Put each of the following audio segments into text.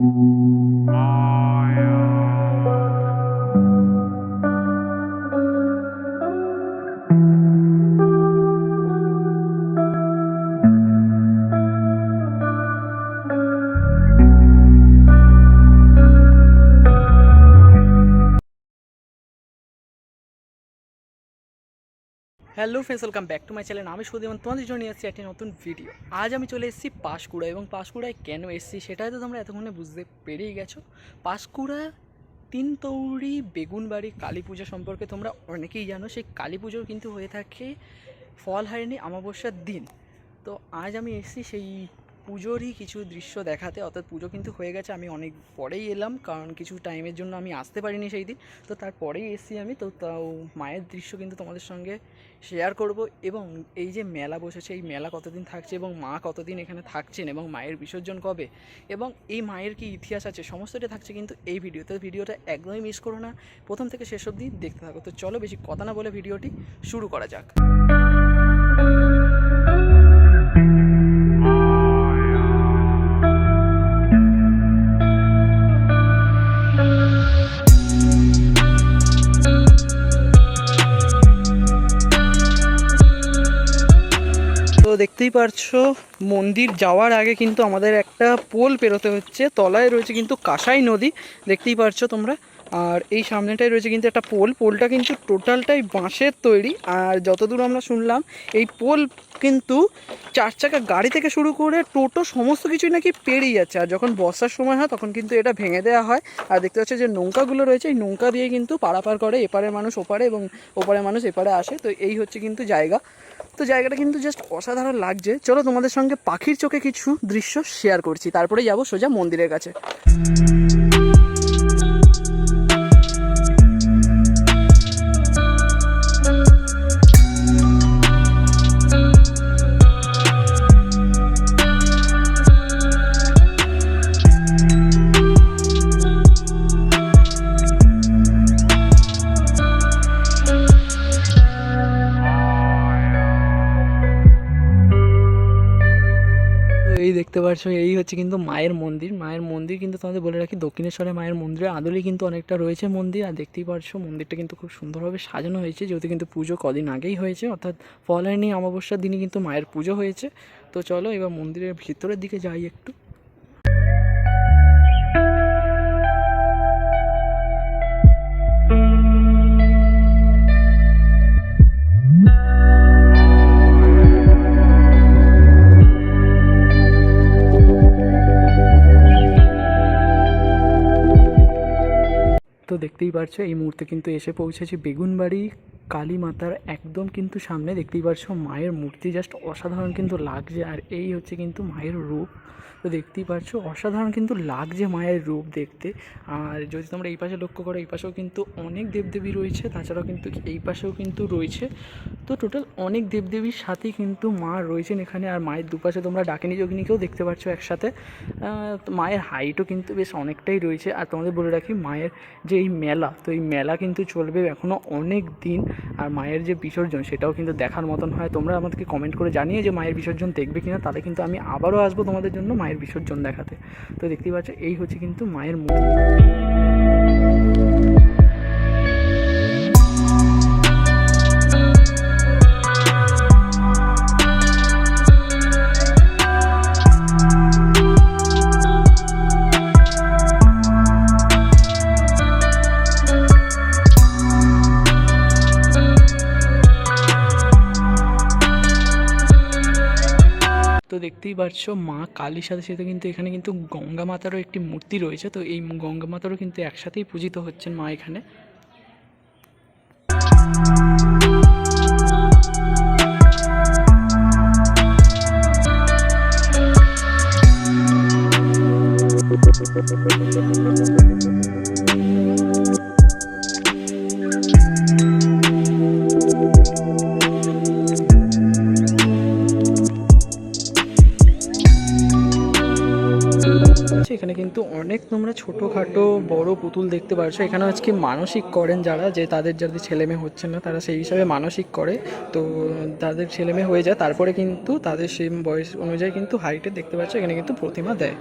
Mm-hmm. Hello friends, welcome back to my channel. আমি সুদীপন তোমাদের জন্য নিয়ে এসেছি একটি নতুন ভিডিও। আজ আমি চলে এসেছি পাঁশকুড়া এবং পাঁশকুড়ায় কেন এসেছি সেটাই তো তোমরা এতক্ষণে বুঝতে পেরেই গেছো। পাঁশকুড়া তিনতৌড়ি বেগুনবাড়ি কালী পুজো সম্পর্কে তোমরা অনেকেই জানো। সেই কালী পুজো কিন্তু হয়ে থাকে ফল হারিনি অমাবস্যার দিন। তো আজ আমি এসেছি সেই পুজোরই কিছু দৃশ্য দেখাতে, অর্থাৎ পুজো কিন্তু হয়ে গেছে, আমি অনেক পরেই এলাম, কারণ কিছু টাইমের জন্য আমি আসতে পারিনি সেই দিন। তো তারপরেই এসেছি আমি, তো তাও মায়ের দৃশ্য কিন্তু তোমাদের সঙ্গে শেয়ার করব। এবং এই যে মেলা বসেছে, এই মেলা কতদিন থাকছে এবং মা কতদিন এখানে থাকছেন এবং মায়ের বিসর্জন কবে? এবং এই মায়ের কি ইতিহাস আছে? সমস্তটা থাকছে কিন্তু এই ভিডিওতে ভিডিওটা একদমই মিস করো না, প্রথম থেকে শেষ অবধি দেখতে থাকো। তো চলো বেশি কথা না বলে ভিডিওটি শুরু করা যাক। দেখতেই পারছ, মন্দির যাওয়ার আগে কিন্তু আমাদের একটা পোল পেরোতে হচ্ছে। তলায় রয়েছে কিন্তু কাঁসাই নদী, দেখতেই পারছ তোমরা। আর এই সামনেটাই রয়েছে কিন্তু একটা পোল। পোলটা কিন্তু টোটালটাই বাঁশের তৈরি। আর যতদূর আমরা শুনলাম, এই পোল কিন্তু চার চাকা গাড়ি থেকে শুরু করে টোটো সমস্ত কিছুই নাকি পেরিয়ে যাচ্ছে। আর যখন বর্ষার সময় হয়, তখন কিন্তু এটা ভেঙে দেওয়া হয়। আর দেখতে পাচ্ছ যে নৌকাগুলো রয়েছে, এই নৌকা দিয়ে কিন্তু পারাপার করে, এপারের মানুষ ওপারে এবং ওপারের মানুষ এপারে আসে। তো এই হচ্ছে কিন্তু জায়গা। তো জায়গাটা কিন্তু জাস্ট অসাধারণ লাগছে। চলো তোমাদের সঙ্গে পাখির চোখে কিছু দৃশ্য শেয়ার করছি। তারপরে যাব সোজা মন্দিরের কাছে। পাচ্ছ এই হচ্ছে কিন্তু মায়ের মন্দির। মায়ের মন্দির কিন্তু তোমাদের বলে রাখি, দক্ষিণেশ্বরে মায়ের মন্দিরে আদলেই কিন্তু অনেকটা রয়েছে মন্দির। আর দেখতেই পারছ, মন্দিরটা কিন্তু খুব সুন্দরভাবে সাজানো হয়েছে, যেহেতু কিন্তু পুজো কদিন আগেই হয়েছে, অর্থাৎ ফলায়নি অমাবস্যার দিনই কিন্তু মায়ের পুজো হয়েছে। তো চলো এবার মন্দিরের ভিতরের দিকে যাই একটু। তো দেখতেই পারছ, এই মুহূর্তে কিন্তু এসে পৌঁছেছি বেগুনবাড়ি কালী মাতার একদম কিন্তু সামনে। দেখতেই পারছ, মায়ের মূর্তি জাস্ট অসাধারণ কিন্তু লাগছে। আর এই হচ্ছে কিন্তু মায়ের রূপ। তো দেখতেই পারছ অসাধারণ কিন্তু লাগছে মায়ের রূপ দেখতে। আর যদি তোমরা এই পাশে লক্ষ্য করো, এই পাশেও কিন্তু অনেক দেবদেবী রয়েছে, তাছাড়াও কিন্তু এই পাশেও কিন্তু রয়েছে। তো টোটাল অনেক দেবদেবীর সাথেই কিন্তু মা রয়েছেন এখানে, আর মায়ের দুপাশে তোমরা ডাকিনী যোগিনীকেও দেখতে পাচ্ছ একসাথে। মায়ের হাইটও কিন্তু বেশ অনেকটাই রয়েছে। আর তোমাদের বলে রাখি, মায়ের যে এই মেলা, তো এই মেলা কিন্তু চলবে এখনও অনেক দিন। আর মায়ের যে বিসর্জন, সেটাও কিন্তু দেখার মতন হয়। তোমরা আমাদেরকে কমেন্ট করে জানিয়ে যে মায়ের বিসর্জন দেখবে কিনা, তাহলে কিন্তু আমি আবারও আসব তোমাদের জন্য। মায়ের বিসর্জন দেখাতে। তো দেখতেই পাচ্ছ এই হচ্ছে কিন্তু মায়ের মন্দির তো দেখতেই পাচ্ছ মা কালীর সাথে সাথে কিন্তু এখানে কিন্তু গঙ্গা মাতারও একটি মূর্তি রয়েছে। তো এই গঙ্গা মাতারও কিন্তু একসাথেই পূজিত হচ্ছেন মা এখানে। আচ্ছা, এখানে কিন্তু অনেক তোমরা ছোটোখাটো বড় পুতুল দেখতে পাচ্ছ এখানে আজকে মানসিক করেন যারা যে তাদের যাদের ছেলে মেয়ে হচ্ছে না তারা সেই হিসাবে মানসিক করে। তো তাদের ছেলে মেয়ে হয়ে যায়। তারপরে কিন্তু তাদের সেম বয়স অনুযায়ী কিন্তু হাইটে দেখতে পাচ্ছ এখানে কিন্তু প্রতিমা দেয়।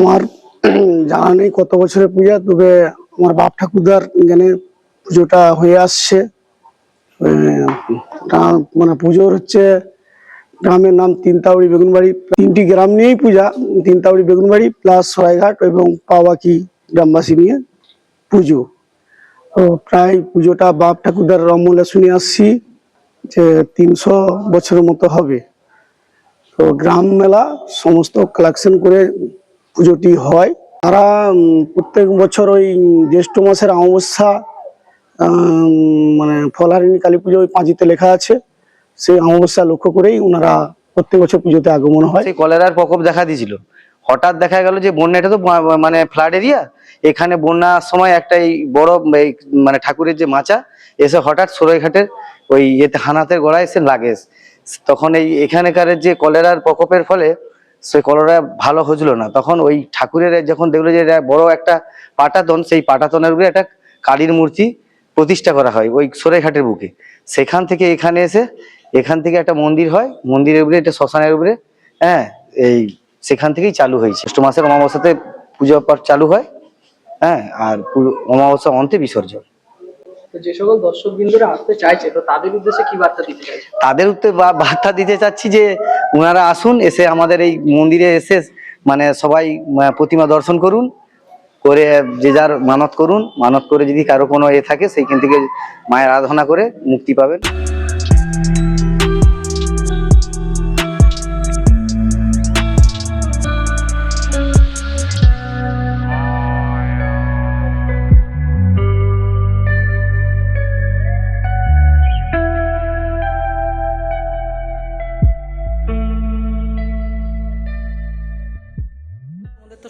আমার জানা নেই কত বছরের পূজা, তবে আমার বাপ ঠাকুরদার জ্ঞানে পুজোটা হয়ে আসছে। মানে পুজোর হচ্ছে, গ্রামের নাম তিনতাউড়ি বেগুনবাড়ি। তিনটি গ্রাম নিয়েই পূজা, তিনতাউড়ি বেগুনবাড়ি প্লাস সরাইঘাট এবং পাওয়াকি গ্রামবাসী নিয়ে পুজো। তো প্রায় পুজোটা বাপ ঠাকুরদার আমলে শুনে আসছি যে তিনশো বছরের মতো হবে। তো গ্রাম মেলা সমস্ত কালেকশন করে পুজোটি হয়। তারা প্রত্যেক বছর ওই জ্যৈষ্ঠ মাসের অমাবস্যা মানে ফলহারিণী কালী পুজো ওই পাঁচিতে লেখা আছে। সেই অমাবস্যা লক্ষ্য করেই ওনারা প্রত্যেক বছর পুজোতে আগমন হয়। সেই কলেরার প্রকোপ দেখা দিয়েছিল। হঠাৎ দেখা গেল যে বন্যা, এটা তো মানে ফ্লাড এরিয়া। এখানে বন্যার সময় একটা এই বড় মানে ঠাকুরের যে মাচা, এসে হঠাৎ সরাইঘাটের ওই এতে হানাতের গোড়ায় এসে লাগে। তখন এই এখানেকার যে কলেরার প্রকোপের ফলে সেই কলেরা ভালো হচ্ছিল না। তখন ওই ঠাকুরের যখন দেখল যে এটা বড় একটা পাটাতন সেই পাটাতনের উপরে একটা কালীর মূর্তি প্রতিষ্ঠা করা হয় ওই সরাইঘাটের বুকে। সেখান থেকে এখানে এসে এখান থেকে একটা মন্দির হয় মন্দিরের উপরে একটা শ্মশানের উপরে হ্যাঁ এই সেখান থেকেই চালু হয়েছে। জ্যৈষ্ঠ মাসের অমাবস্যাতে পুজো পাঠ চালু হয় হ্যাঁ আর অমাবস্যা অন্তে বিসর্জন। যে সকল দর্শক বিন্দুরা আসতে চাইছে তো তাদের উদ্দেশ্যে কি বার্তা দিতে চাইছে তাদের বা- বার্তা দিতে চাচ্ছি যে ওনারা আসুন, এসে আমাদের এই মন্দিরে এসে মানে সবাই প্রতিমা দর্শন করুন, করে যে যার মানত করুন, মানত করে যদি কারও কোনো এ থাকে, সেইখান থেকে মায়ের আরাধনা করে মুক্তি পাবেন।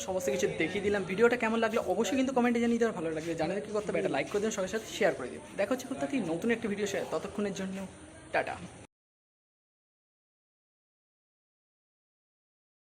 সমস্ত কিছু দেখিয়ে দিলাম। ভিডিওটা কেমন লাগল অবশ্যই কিন্তু কমেন্টে জানিয়ে দেওয়ার ভালো লাগবে জানাতে কি করতে হবে? একটা লাইক করে দিন সঙ্গে সাথে শেয়ার করে দিন দেখা হচ্ছে কোথাও নতুন একটি ভিডিও শেয়ার ততক্ষণের জন্য, টাটা।